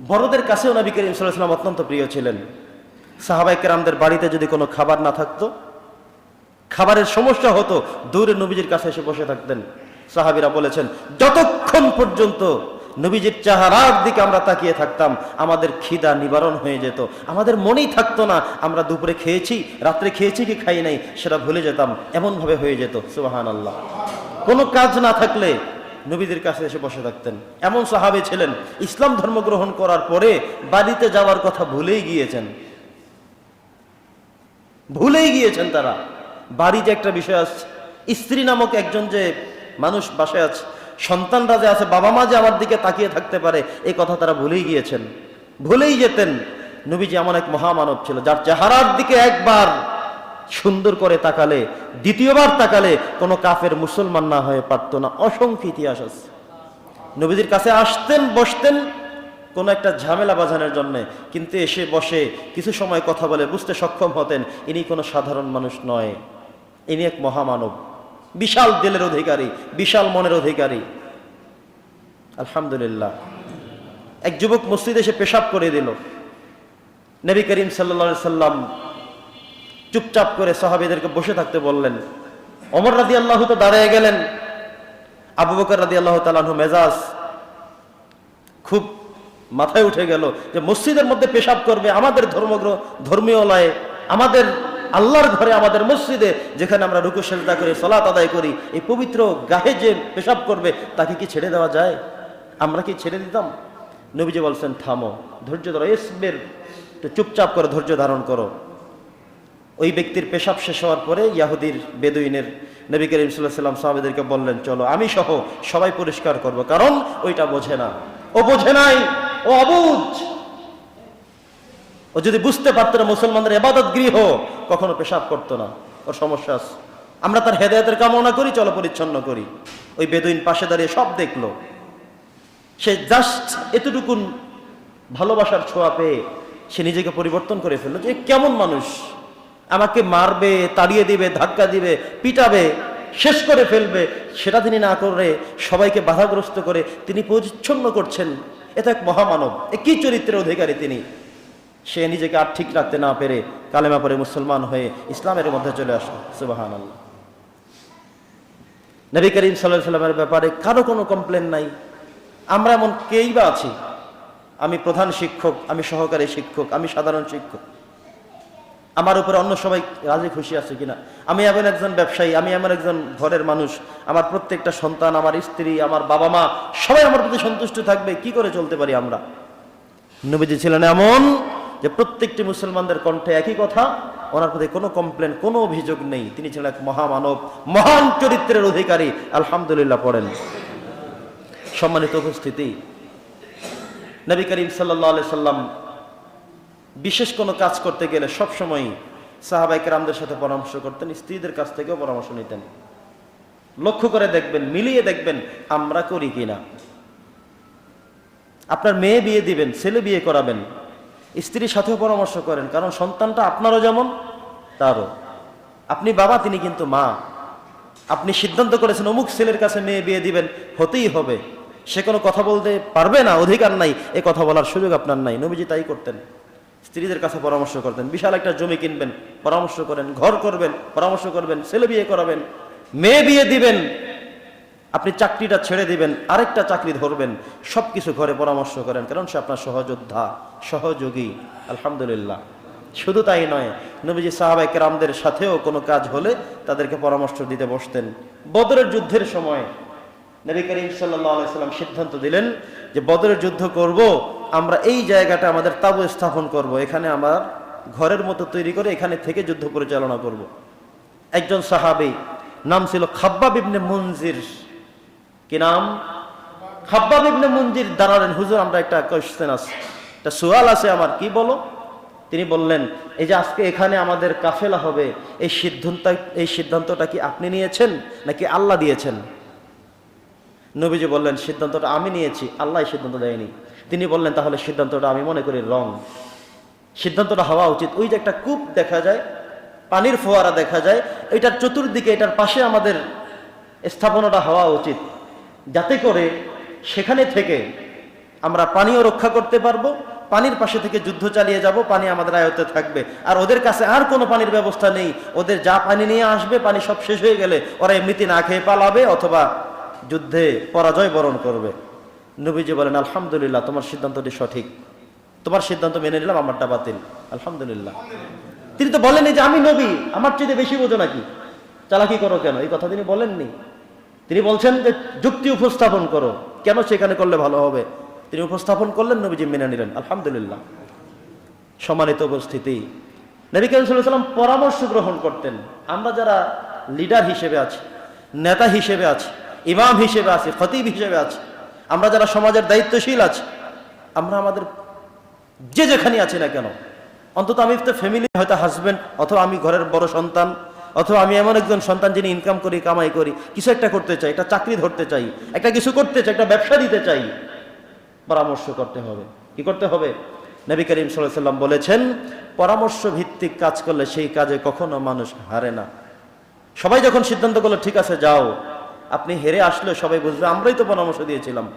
বড়দের কাছেও নবী করিম সাল্লাম অত্যন্ত প্রিয় ছিলেন। সাহাবাই কেরামদের বাড়িতে যদি কোনো খাবার না থাকতো, খাবারের সমস্যা হতো, দূরে নবীজির কাছে এসে বসে থাকতেন। সাহাবিরা বলেছেন, যতক্ষণ পর্যন্ত নবীজির চেহারার দিকে আমরা তাকিয়ে থাকতাম, আমাদের খিদা নিবারণ হয়ে যেত। আমাদের মনেই থাকতো না, আমরা দুপুরে খেয়েছি, রাত্রে খেয়েছি কি খাই নাই, সেটা ভুলে যেতাম। এমনভাবে হয়ে যেত সুবাহান আল্লাহ কোনো কাজ না থাকলে নবীদের কাছে এসে বসে থাকতেন। এমন সাহাবে ছিলেন, ইসলাম ধর্ম গ্রহণ করার পরে বাড়িতে যাওয়ার কথা ভুলেই গিয়েছেন। ভুলেই গিয়েছেন তারা। বাড়ি যে একটা বিষয় আছে, স্ত্রী নামক একজন যে মানুষ বাসায় আছে, সন্তানরা যে আছে বাবা মা যে আমার দিকে তাকিয়ে থাকতে পারে এই কথা তারা ভুলেই গিয়েছেন। ভুলেই যেতেন। নবীজি এমন এক মহামানব ছিল, যার চেহারার দিকে একবার সুন্দর করে তাকালে, দ্বিতীয়বার তাকালে কোনো কাফের মুসলমান না হয়ে পারত না। অসংখ্য ইতিহাস আছে। নবীজির কাছে আসতেন, বসতেন, কোনো একটা ঝামেলা বাজানোর জন্য, কিন্তু এসে বসে কিছু সময় কথা বলে বুঝতে সক্ষম হতেন, ইনি কোনো সাধারণ মানুষ নয়। ইনি এক মহামানব। বিশাল দিলের অধিকারী, বিশাল মনের অধিকারী। আলহামদুলিল্লাহ। এক যুবক মসজিদে এসে পেশাব করে দিল। নবী করিম সাল্লা সাল্লাম চুপচাপ করে সাহাবিদেরকে বসে থাকতে বললেন। অমর রাদি আল্লাহ তো দাঁড়িয়ে গেলেন। আবু বকর রাদি আল্লাহ তালাহ মেজাজ খুব মাথায় উঠে গেল যে মসজিদের মধ্যে পেশাব করবে আমাদের ধর্মগ্রহ ধর্মীয় লয়ে আমাদের আল্লাহর ঘরে, আমাদের মসজিদে, যেখানে আমরা রুকু, সেজদা করে, সলাত আদায় করি, এই পবিত্র গায়ে যে পেশাব করবে, তাকে কি ছেড়ে দেওয়া যায়? আমরা কি ছেড়ে দিতাম? নবীজি বলছেন, থামো, ধৈর্য ধরো এসবের চুপচাপ করে ধৈর্য ধারণ করো। ওই ব্যক্তির পেশাব শেষ হওয়ার পরে ইয়াহুদির, বেদুইনের নবী করিম সাল্লাহ সাল্লাম সাহাবেদেরকে বললেন, চলো, আমি সহ সবাই পরিষ্কার করব, কারণ ওইটা বোঝে না। ও বোঝে নাই, ও অবুঝ। ও যদি বুঝতে পারতো না মুসলমানদের এবাদত গৃহ, কখনো পেশাব করতো না। ওর সমস্যা আছে। আমরা তার হেদায়তের কামনা করি, চলো পরিচ্ছন্ন করি। ওই বেদুইন পাশে দাঁড়িয়ে সব দেখল। সে জাস্ট এতটুকুন ভালোবাসার ছোঁয়া পেয়ে সে নিজেকে পরিবর্তন করে ফেলল যে কেমন মানুষ? আমাকে মারবে, তাড়িয়ে দিবে, ধাক্কা দিবে, পিটাবে, শেষ করে ফেলবে। সেটা তিনি না করে সবাইকে বাধাগ্রস্ত করে তিনি পরিচ্ছন্ন করছেন। এটা এক মহামানব। এ কি চরিত্রের অধিকারী তিনি? সে নিজেকে আর ঠিক রাখতে না পেরে কালেমা পরে মুসলমান হয়ে ইসলামের মধ্যে চলে আসলো। সুবাহান নবী করিম সাল্লাহ সাল্লামের ব্যাপারে কারও কোনো কমপ্লেন নাই। আমরা এমন কেই বা আছি? আমি প্রধান শিক্ষক, আমি সহকারী শিক্ষক, আমি সাধারণ শিক্ষক। আমার উপরে অন্য সবাই রাজি খুশি আছে কিনা? আমি এমন একজন ব্যবসায়ী, আমি এমন একজন ঘরের মানুষ, আমার প্রত্যেকটা সন্তান, আমার স্ত্রী, আমার বাবা মা সবাই আমার প্রতি সন্তুষ্ট থাকবে, কি করে চলতে পারি আমরা? নবীজি ছিলেন এমন যে প্রত্যেকটি মুসলমানদের কণ্ঠে একই কথা, ওনার প্রতি কোনো কমপ্লেন কোনো অভিযোগ নেই। তিনি ছিলেন এক মহামানব, মহান চরিত্রের অধিকারী। আলহামদুলিল্লাহ পড়েন। সম্মানিত উপস্থিতি, নবী করিম সাল্লাহ সাল্লাম বিশেষ কোনো কাজ করতে গেলে সবসময় সাহাবাই কেরামদের সাথে পরামর্শ করতেন, স্ত্রীদের কাছ থেকেও পরামর্শ নিতেন। লক্ষ্য করে দেখবেন, মিলিয়ে দেখবেন আমরা করি কিনা। আপনার মেয়ে বিয়ে দিবেন, ছেলে বিয়ে করাবেন, স্ত্রীর সাথেও পরামর্শ করেন, কারণ সন্তানটা আপনারও যেমন, তারও। আপনি বাবা, তিনি কিন্তু মা। আপনি সিদ্ধান্ত করেছেন, অমুক ছেলের কাছে মেয়ে বিয়ে দিবেন, হতেই হবে। সে কোনো কথা বলতে পারবে না, অধিকার নাই, এ কথা বলার সুযোগ আপনার নাই। নবীজি তাই করতেন। স্ত্রীদের কাছে পরামর্শ করতেন বিশাল একটা জমি কিনবেন, পরামর্শ করেন, ঘর করবেন, পরামর্শ করবেন, ছেলে বিয়ে করাবেন, মেয়ে বিয়ে দিবেন, আপনি চাকরিটা ছেড়ে দিবেন, আরেকটা চাকরি ধরবেন, সবকিছু ঘরে পরামর্শ করেন, কারণ সে আপনার সহযোদ্ধা, সহযোগী, আলহামদুলিল্লাহ। শুধু তাই নয়, নবীজি সাহাবাই কেরামদের সাথেও কোনো কাজ হলে তাদেরকে পরামর্শ দিতে বসতেন। বদরের যুদ্ধের সময় নবী করিম সাল্লাম সিদ্ধান্ত দিলেন যে বদরের যুদ্ধ করব আমরা এই জায়গাটা আমাদের তাবু স্থাপন করব, এখানে আমার ঘরের মতো তৈরি করে এখানে থেকে যুদ্ধ পরিচালনা করব। একজন সাহাবি, নাম ছিল খাব্বা ইবনে মঞ্জির কি নাম? খাব্বাব ইবনে মঞ্জির দাঁড়ালেন, হুজুর, আমরা একটা কোয়েশ্চেন আছে। একটা সোয়াল আছে আমার, কি বলো? তিনি বললেন, এই যে আজকে এখানে আমাদের কাফেলা হবে, এই সিদ্ধান্ত, এই সিদ্ধান্তটা কি আপনি নিয়েছেন নাকি আল্লাহ দিয়েছেন? নবীজি বললেন, সিদ্ধান্তটা আমি নিয়েছি, আল্লাহ সিদ্ধান্ত দেয়নি। তিনি বললেন, তাহলে সিদ্ধান্তটা আমি মনে করি রং। সিদ্ধান্তটা হওয়া উচিত। ওই যে একটা কূপ দেখা যায়, পানির ফোয়ারা দেখা যায়, এটার চতুর্দিকে, এটার পাশে আমাদের স্থাপনাটা হওয়া উচিত। যাতে করে সেখানে থেকে আমরা পানিও রক্ষা করতে পারব, পানির পাশে থেকে যুদ্ধ চালিয়ে যাব, পানি আমাদের আয়ত্তে থাকবে। আর ওদের কাছে আর কোনো পানির ব্যবস্থা নেই। ওদের যা পানি নিয়ে আসবে, পানি সব শেষ হয়ে গেলে ওরা এমনিতে না খেয়ে পালাবে অথবা যুদ্ধে পরাজয় বরণ করবে। নবীজি বলেন, আলহামদুলিল্লাহ, তোমার সিদ্ধান্তটি সঠিক। তোমার সিদ্ধান্ত মেনে নিলাম, আমারটা বাতিল। আলহামদুলিল্লাহ। তিনি তো বলেননি যে, আমি নবী, আমার চেয়ে বেশি বোঝো নাকি? চালাকি করো কেন? এই কথা তিনি বলেননি। তিনি বলছেন যে, যুক্তি উপস্থাপন করো। কেন সেখানে করলে ভালো হবে? তিনি উপস্থাপন করলেন, নবীজি মেনে নিলেন। আলহামদুলিল্লাহ। সম্মানিত উপস্থিতি। নবী করিম সাল্লাম পরামর্শ গ্রহণ করতেন। আমরা যারা লিডার হিসেবে আছি, নেতা হিসেবে আছি, ইমাম হিসেবে আছি, খতিব হিসেবে আছি আমরা যারা সমাজের দায়িত্বশীল আছি, আমরা আমাদের যে যেখানে আছি না কেন, অন্তত আমি তো ফ্যামিলি হয়তো হাজব্যান্ড অথবা আমি ঘরের বড় সন্তান, অথবা আমি এমন একজন সন্তান যিনি ইনকাম করি, কামাই করি, কিছু একটা করতে চাই, একটা চাকরি ধরতে চাই, একটা কিছু করতে চাই, একটা ব্যবসা দিতে চাই, পরামর্শ করতে হবে। কি করতে হবে? নবী করিম সাল্লাম বলেছেন পরামর্শ ভিত্তিক কাজ করলে সেই কাজে কখনো মানুষ হারে না। সবাই যখন সিদ্ধান্ত করল, ঠিক আছে, যাও। আপনি হেরে আসলে সবাই বুঝবে, আমরাই তো পরামর্শ দিয়েছিলাম।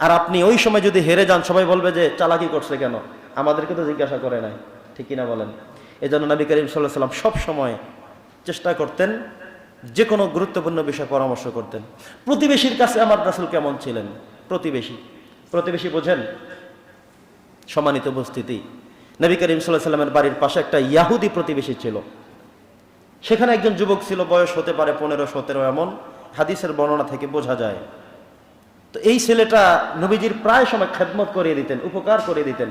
আর আপনি ওই সময় যদি হেরে যান, সবাই বলবে যে, চালাকি করছে কেন? আমাদেরকে তো জিজ্ঞাসা করে নাই। ঠিক কিনা বলেন? এই জন্য নবী করিম সাল্লাহ সাল্লাম সব সময় চেষ্টা করতেন যে কোনো গুরুত্বপূর্ণ বিষয়ে পরামর্শ করতেন। প্রতিবেশীর কাছে আমার রাসুল কেমন ছিলেন? প্রতিবেশী। প্রতিবেশী বোঝেন, সম্মানিত উপস্থিতি। নবী করিম সাল্লাহ সাল্লামের বাড়ির পাশে একটা ইয়াহুদি প্রতিবেশী ছিল। সেখানে একজন যুবক ছিল, বয়স হতে পারে পনেরো, সতেরো, এমন। হাদিসের বর্ণনা থেকে বোঝা যায়। তো এই ছেলেটা নবীজির প্রায় সময় খেদমত করিয়ে দিতেন, উপকার করে দিতেন।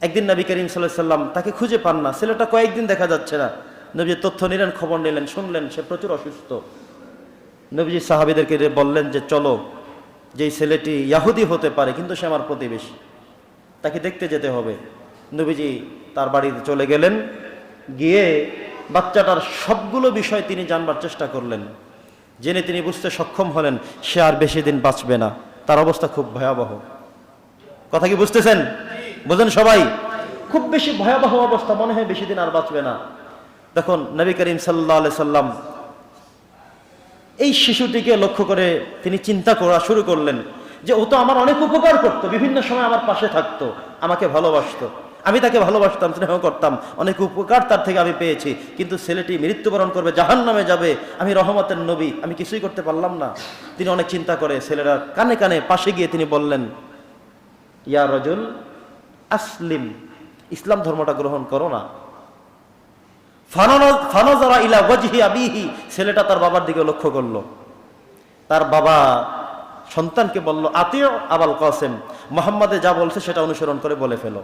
একদিন নবী করিম সাল্লাম তাকে খুঁজে পান না। ছেলেটা কয়েকদিন দেখা যাচ্ছে না। নবীজি তথ্য নিলেন, খবর নিলেন, শুনলেন, সে প্রচুর অসুস্থ। নবীজি সাহাবিদেরকে বললেন যে, চলো যে ছেলেটি ইয়াহুদি হতে পারে, কিন্তু সে আমার প্রতিবেশী। তাকে দেখতে যেতে হবে। নবীজি তার বাড়িতে চলে গেলেন। গিয়ে বাচ্চাটার সবগুলো বিষয় তিনি জানবার চেষ্টা করলেন। জেনে তিনি বুঝতে সক্ষম হলেন, সে আর বেশি দিন বাঁচবে না। তার অবস্থা খুব ভয়াবহ। কথা কি বুঝতেছেন? বুঝেন সবাই? খুব বেশি ভয়াবহ অবস্থা, মনে হয় বেশি দিন আর বাঁচবে না। দেখুন, নবী করিম সাল্লা সাল্লাম এই শিশুটিকে লক্ষ্য করে তিনি চিন্তা করা শুরু করলেন যে, ও তো আমার অনেক উপকার করতো, বিভিন্ন সময় আমার পাশে থাকতো, আমাকে ভালোবাসতো। আমি তাকে ভালোবাসতাম, স্নেহ করতাম, অনেক উপকার তার থেকে আমি পেয়েছি। কিন্তু ছেলেটি মৃত্যুবরণ করবে জাহান নামে যাবে। আমি রহমতের নবী, আমি কিছুই করতে পারলাম না। তিনি অনেক চিন্তা করে ছেলেরা কানে কানে পাশে গিয়ে তিনি বললেন, ইয়া রজুল, আসলিম, ইসলাম ধর্মটা গ্রহণ করো না। ফানজারা ইলা ওয়াজহি আবিহি। ছেলেটা তার বাবার দিকে লক্ষ্য করল। তার বাবা সন্তানকে বলল আতিও আবাল কাসেম। মোহাম্মদে যা বলছে সেটা অনুসরণ করে বলে ফেলো।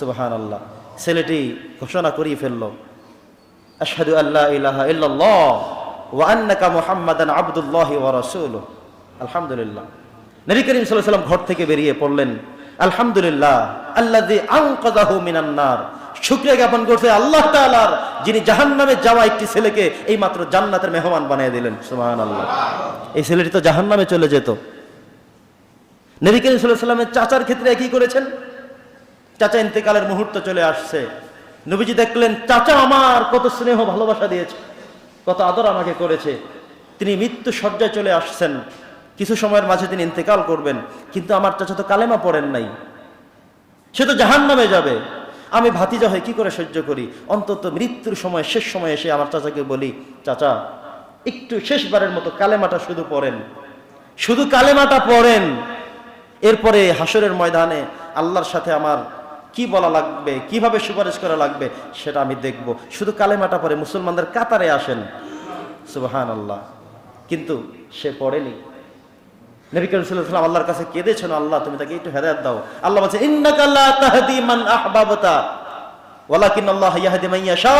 সুবাহান আল্লাহ ছেলেটি ঘোষণা করিয়ে ফেলল, আশহাদু আল্লাহ ইলাহা ইল্লাল্লাহ ওয়া আলহামদুলিল্লাহ। নবী করিম সাল্লাম ঘর থেকে বেরিয়ে পড়লেন, আলহামদুলিল্লাহ জ্ঞাপন করছে আল্লাহ যিনি জাহান্নামে যাওয়া একটি ছেলেকে এই মাত্র জান্নাতের মেহমান বানিয়ে দিলেন। সুবহানাল্লাহ। এই ছেলেটি তো জাহান্নামে চলে যেত। নবী করিম চাচার ক্ষেত্রে একই করেছেন? চাচা ইন্তেকালের মুহূর্ত চলে আসছে। নবীজি দেখলেন, চাচা আমার কত স্নেহ, ভালোবাসা দিয়েছে, কত আদর আমাকে করেছে। তিনি মৃত্যু সজ্জায় চলে আসছেন। কিছু সময়ের মাঝে তিনি ইন্তেকাল করবেন, কিন্তু আমার চাচা তো কালেমা পড়েন নাই। সে তো জাহান নামে যাবে। আমি ভাতিজা হয়ে কি করে সহ্য করি? অন্তত মৃত্যুর সময়, শেষ সময় এসে আমার চাচাকে বলি, চাচা, একটু শেষবারের মতো কালেমাটা শুধু পড়েন। শুধু কালেমাটা পড়েন। এরপরে হাসরের ময়দানে আল্লাহর সাথে আমার কি বলা লাগবে, কীভাবে সুপারিশ করা লাগবে, সেটা আমি দেখব। শুধু কালেমাটা পরে মুসলমানদের কাতারে আসেন। সুবাহান আল্লাহ কিন্তু সে পড়েনি। নবী আল্লাহর কাছে কেঁদেছেন, আল্লাহ, তুমি তাকে একটু হেদায়েত দাও। আল্লাহ বলছে, ইন্নাকা লা তাহদি মান আহবাবতা ওয়ালাকিন আল্লাহ ইয়াহদি মান ইয়াশা।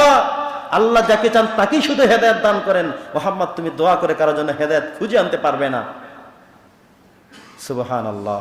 আল্লাহ যাকে চান তাকেই শুধু হেদায়েত দান করেন। মোহাম্মদ, তুমি দোয়া করে কারোর জন্য হেদায়েত খুঁজে আনতে পারবে না। সুবহানাল্লাহ।